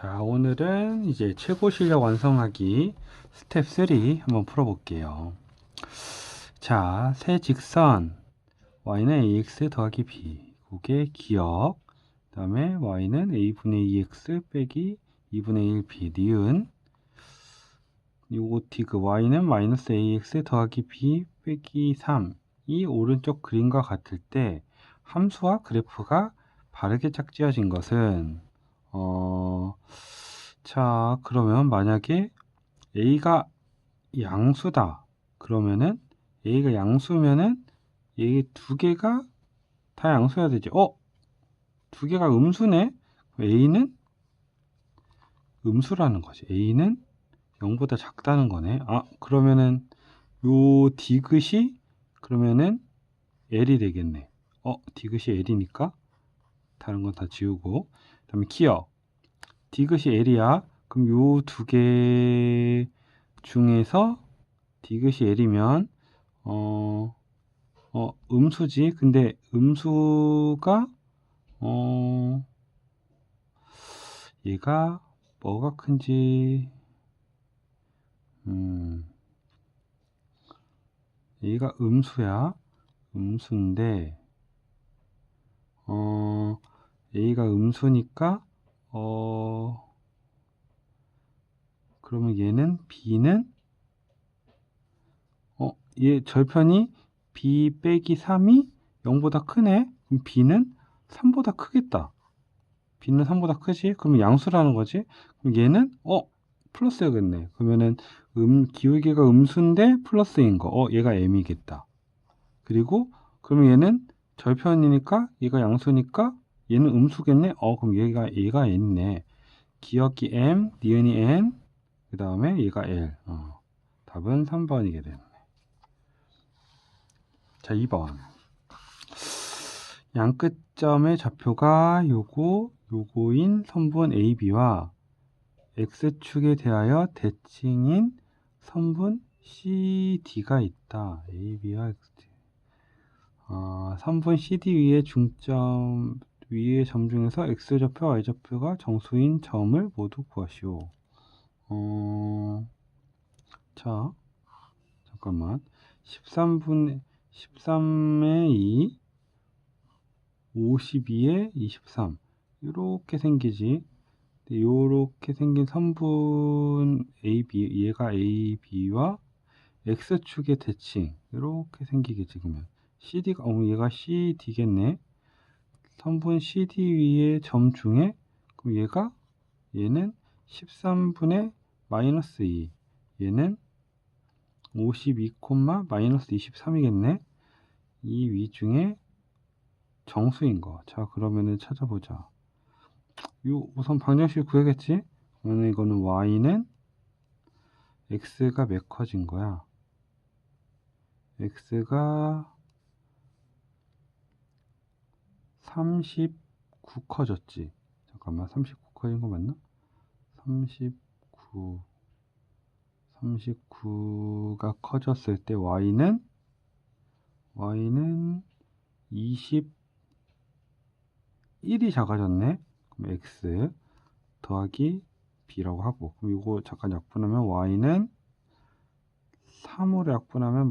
자, 오늘은 이제 최고 실력 완성하기 스텝 3 한번 풀어볼게요. 자, 새 직선. y는 ax 더하기 b. 그게 기억 그 다음에 y는 a분의 2x 빼기 2분의 1 b. 니은. 요거 디그 y는 마이너스 ax 더하기 b 빼기 3 이 오른쪽 그림과 같을 때 함수와 그래프가 바르게 짝지어진 것은 어, 자, 그러면 만약에 A가 양수다. 그러면은 A가 양수면은 얘두 개가 다 양수여야 되지. 어? 두 개가 음수네? A는 음수라는 거지. A는 0보다 작다는 거네. 아, 그러면은 요 디귿이 그러면은 L이 되겠네. 어, 디귿이 L이니까 다른 건 다 지우고 그 다음에 기억 디귿이 L이야. 그럼 요 두 개 중에서 디귿이 L이면 어, 어 음수지. 근데 음수가 어 얘가 뭐가 큰지 음 얘가 음수야. 음수인데 어 A가 음수니까 어 그러면 얘는 B는 어 얘 절편이 B 빼기 3이 0보다 크네. 그럼 B는 3보다 크겠다. B는 3보다 크지? 그러면 양수라는 거지? 그럼 얘는 어 플러스여겠네. 그러면은 음 기울기가 음수인데 플러스인 거어 얘가 M이겠다. 그리고 그러면 얘는 절편이니까 얘가 양수니까 얘는 음수겠네? 어, 그럼 얘가, 얘가 N이네. 기억기 M, 니은이 N, 그 다음에 얘가 L. 어, 답은 3번이게 되네. 자, 2번. 양끝점의 좌표가 요거, 요거인 선분 AB와 X축에 대하여 대칭인 선분 CD가 있다. AB와 XD. 어, 선분 CD 위에 중점 위의 점 중에서 x좌표, y좌표가 정수인 점을 모두 구하시오. 어, 자, 잠깐만. 13분, 13의 2, 52에 23. 이렇게 생기지. 이렇게 생긴 선분 AB, 얘가 AB와 X축의 대칭. 이렇게 생기겠지, 그러면. CD가, 어, 얘가 CD겠네. 선분 CD 위의 점 중에 그럼 얘가 얘는 13분의 마이너스 2 얘는 52, 마이너스 23이겠네 이 위 중에 정수인 거. 자, 그러면은 찾아보자. 요 우선 방정식 구해야겠지? 그러면 이거는 y는 x가 몇 커진 거야? x가 39 커졌지. 잠깐만, 39 커진 거 맞나? 39. 39가 커졌을 때 y는 y는 21이 작아졌네. 그럼 x 더하기 b라고 하고 그럼 이거 잠깐 약분하면 y는 3으로 약분하면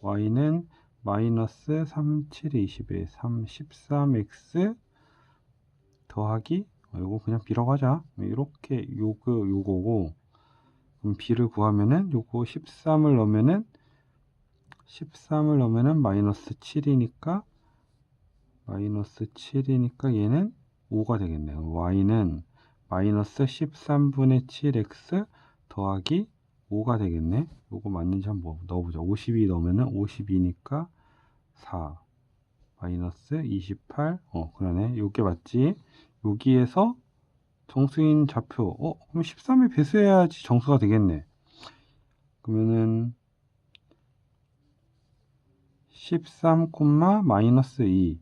y는 마이너스 3, 7, 21, 3, 13x 더하기 어, 요거 그냥 b라고 하자. 이렇게 요거 요거고. 그럼 b를 구하면은 요거 13을 넣으면은 13을 넣으면은 마이너스 7이니까 마이너스 7이니까 얘는 5가 되겠네요. y는 마이너스 13분의 7x 더하기 5가 되겠네. 요거 맞는지 한번 넣어보자. 52 넣으면은 52니까 4 마이너스 28 어 그러네. 요게 맞지? 여기에서 정수인 좌표. 어 그럼 13에 배수해야지 정수가 되겠네. 그러면은 13, 마이너스 2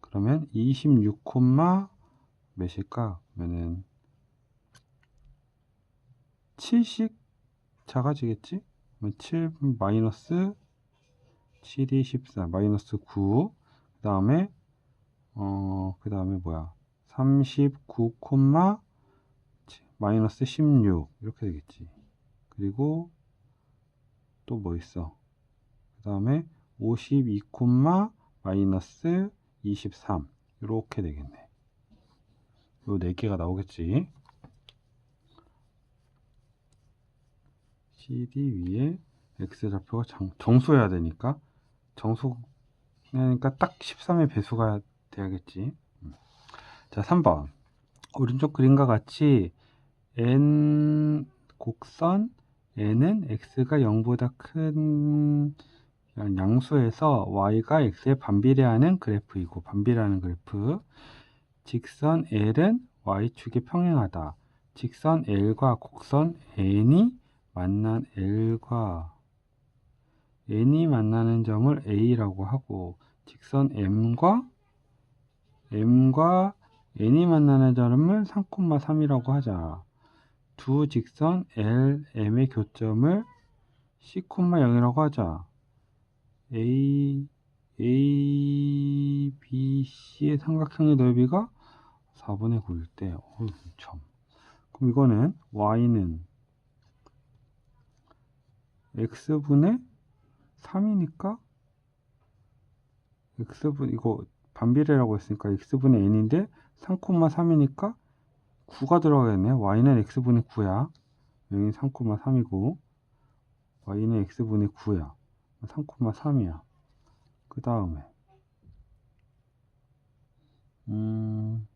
그러면 26, 몇일까? 그러면은 7씩 작아지겠지? 그러면 7 마이너스 7이 14 마이너스 9 그 다음에 어 그 다음에 뭐야 39 콤마 마이너스 16 이렇게 되겠지. 그리고 또 뭐 있어? 그 다음에 52 콤마 마이너스 23 이렇게 되겠네. 요네 개가 나오겠지. CD 위에 X 좌표가 정, 정수여야 되니까 정수 그러니까 딱 13의 배수가 돼야겠지. 음. 자, 3번. 오른쪽 그림과 같이 n 곡선 n은 x가 0보다 큰 양수에서 y가 x에 반비례하는 그래프이고 반비례하는 그래프 직선 l은 y축에 평행하다. 직선 l과 곡선 n이 만난 l과 n이 만나는 점을 a라고 하고 직선 m과 m과 n이 만나는 점을 3,3이라고 하자. 두 직선 L, M의 교점을 C,0이라고 하자. A, A, B, C의 삼각형의 넓이가 4분의 9일 때, 어휴, 참. 그럼 이거는 Y는 X분의 3이니까 X분, 이거 반비례라고 했으니까 X분의 N인데 3,3이니까 9가 들어가겠네. y는 x분의 9야. 여기는 3,3이고 y는 x분의 9야. 3,3이야. 그 다음에 음...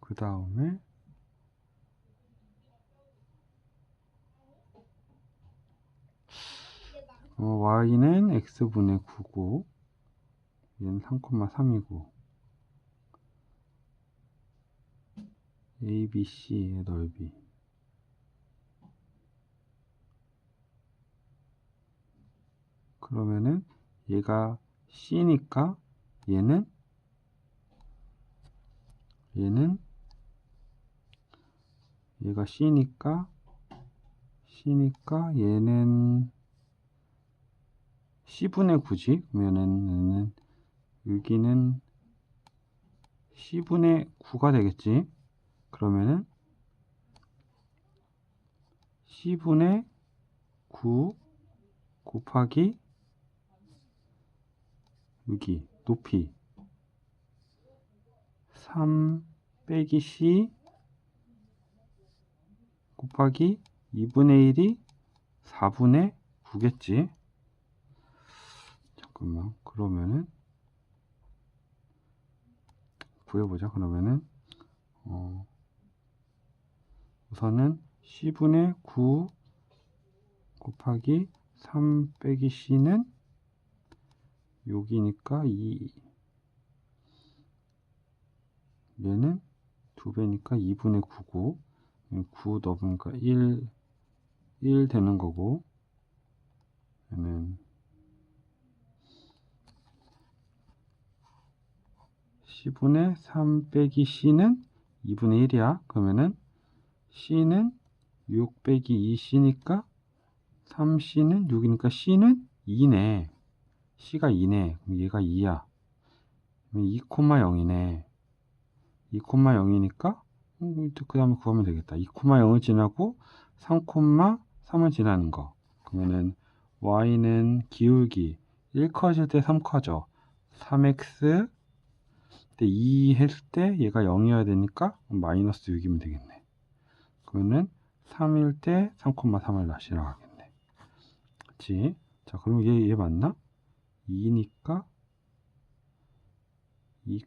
그 다음에 어, y는 x분의 9고 얘는 3,3이고 ABC의 넓이. 그러면은 얘가 C니까 얘는 얘는 얘가 C니까 C니까 얘는 C분의 9지? 그러면은 여기는 C분의 9가 되겠지? 그러면은 C분의 9 곱하기 여기 높이 3 빼기 C 곱하기 2분의 1이 4분의 9겠지. 잠깐만, 그러면은, 구해보자. 그러면은, 어, 우선은 C분의 9 곱하기 3 빼기 C는 여기니까 2, 얘는 2배니까 2분의 9고 9 넣으니까 1, 1 되는 거고 얘는 10분의 3 빼기 C는 2분의 1이야. 그러면은 C는 6 빼기 2C니까 3C는 6이니까 C는 2네. C가 2네. 그럼 얘가 2야. 2,0이네. 2,0이니까 그 다음에 구하면 되겠다. 2,0을 지나고 3,3을 지나는 거. 그러면은 y는 기울기 1 커질 때3 커져. 3x 때 2 했을 때 얘가 0이어야 되니까 마이너스 6이면 되겠네. 그러면은 3일 때 3,3을 다시 나가겠네. 그치? 자, 그럼 얘, 얘 맞나? 2니까 2,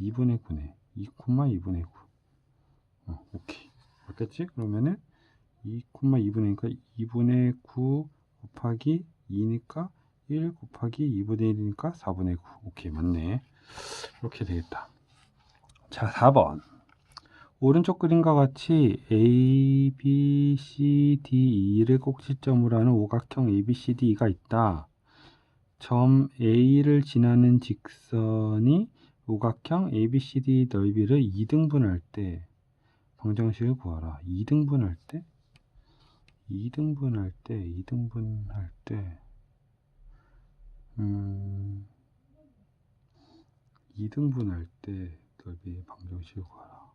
2분의 9네. 2, 2분의 9. 어, 오케이. 맞겠지? 그러면은 2, 2분의니까 2분의 9 곱하기 2니까 1 곱하기 2분의 1이니까 4분의 9. 오케이, 맞네. 이렇게 되겠다. 자, 4번. 오른쪽 그림과 같이 A, B, C, D, E를 꼭지점으로 하는 오각형 A, B, C, D가 있다. 점 A를 지나는 직선이 오각형 ABCD 넓이를 2등분할 때 방정식을 구하라. 2등분할 때 2등분할 때 2등분할 때 음, 2등분할 때 넓이 방정식을 구하라.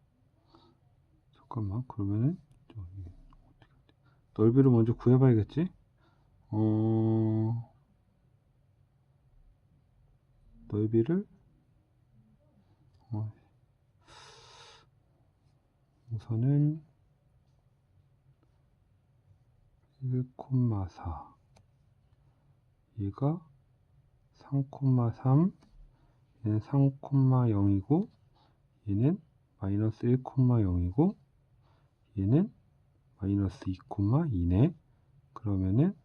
잠깐만 그러면은 저기 어떻게? 넓이를 먼저 구해봐야겠지? 어 넓이를 어, 우선은 1,4 얘가 3,3 얘는 3,0이고 얘는 마이너스 1,0이고 얘는 마이너스 2,2네 그러면은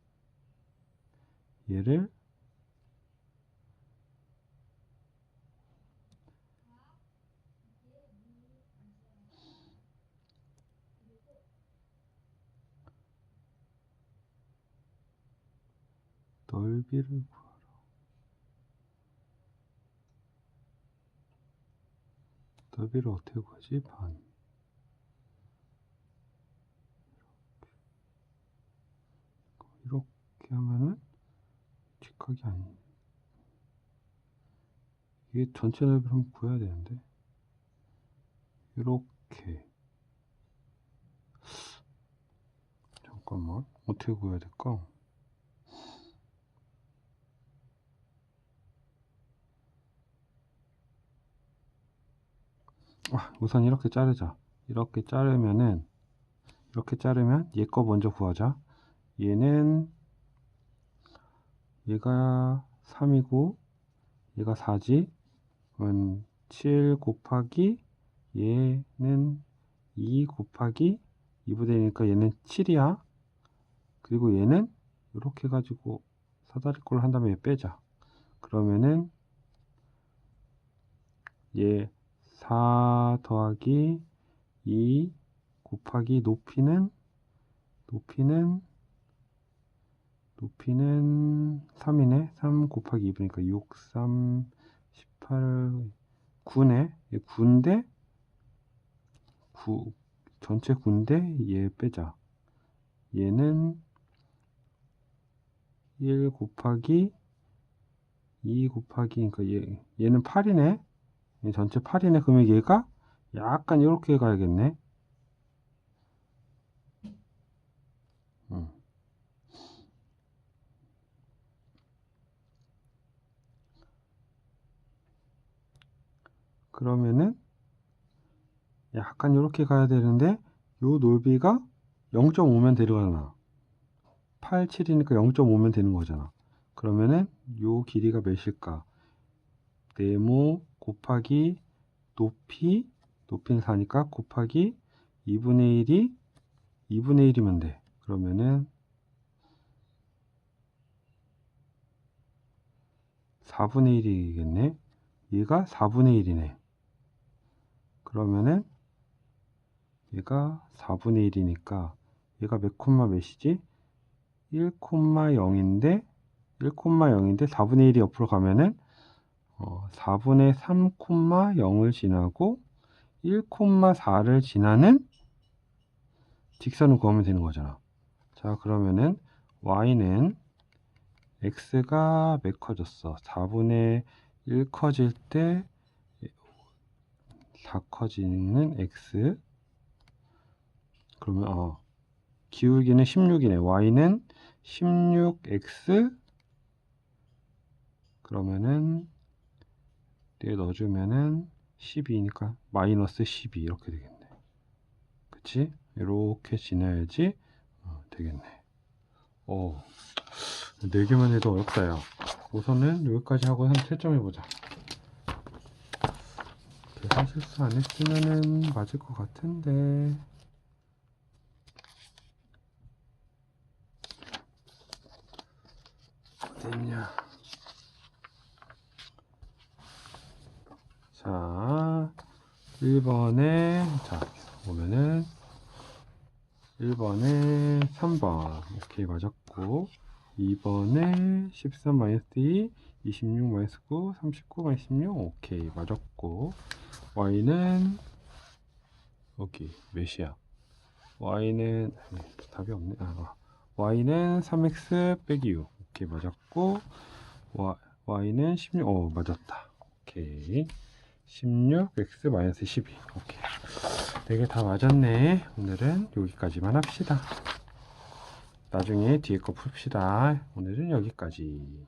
얘를 넓이를 구하라. 넓이를 어떻게 구하지? 반. 이렇게. 이렇게 하면은 직각이 아니. 이게 전체 넓이를 한번 구해야 되는데. 이렇게. 잠깐만. 어떻게 구해야 될까? 우선 이렇게 자르자. 이렇게 자르면은 이렇게 자르면 얘 거 먼저 구하자. 얘는 얘가 3이고 얘가 4지. 그러면 7 곱하기 얘는 2 곱하기 2분의 1이니까 얘는 7이야. 그리고 얘는 이렇게 가지고 사다리 꼴 한 다음에 얘 빼자. 그러면은 얘 4 더하기 2 곱하기 높이는 높이는 높이는 3이네. 3 곱하기 2분이니까 6 3 18 9네. 9인데 9 전체 9인데 얘 빼자. 얘는 1 곱하기 2 곱하기 그러니까 얘, 얘는 8이네. 얘 전체 8이네. 그러면 얘가 약간 이렇게 가야겠네. 음. 그러면은 약간 이렇게 가야 되는데 요 넓이가 0.5면 데려가나 8, 7이니까 0.5면 되는 거잖아. 그러면은 요 길이가 몇일까? 네모 곱하기 높이 높이는 4니까 곱하기 2분의 1이 2분의 1이면 돼. 그러면은 4분의 1이겠네. 얘가 4분의 1이네. 그러면은 얘가 4분의 1이니까 얘가 몇 콤마 몇이지? 1,0인데 1,0인데 4분의 1이 옆으로 가면은 어, 4분의 3,0을 지나고 1,4를 지나는 직선을 구하면 되는 거잖아. 자, 그러면은 y는 x가 몇 커졌어? 4분의 1 커질 때 4 커지는 x 그러면 어, 기울기는 16이네. y는 16x 그러면은 뒤에 넣어주면은 12니까 마이너스 12 이렇게 되겠네. 그치? 이렇게 지나야지 어, 되겠네. 오, 4개만 해도 어렵다, 야. 우선은 여기까지 하고 한 3점 해 보자. 계산 실수 안 했으면은 맞을 것 같은데. 어딨냐. 자, 1번에, 자, 보면은, 1번에 3번. 오케이, 맞았고, 2번에 13 마이너스 2, 26 마이너스 9, 39 마이너스 16. 오케이, 맞았고. y는 여기 몇이야? y는 답이 없네. 아, y는 3x 빼기 6. 오케이, 맞았고. y, y는 16. 어, 맞았다. 오케이. 16x 마이너스 12. 오케이. 네개다 맞았네. 오늘은 여기까지만 합시다. 나중에 뒤에 거 풉시다. 오늘은 여기까지.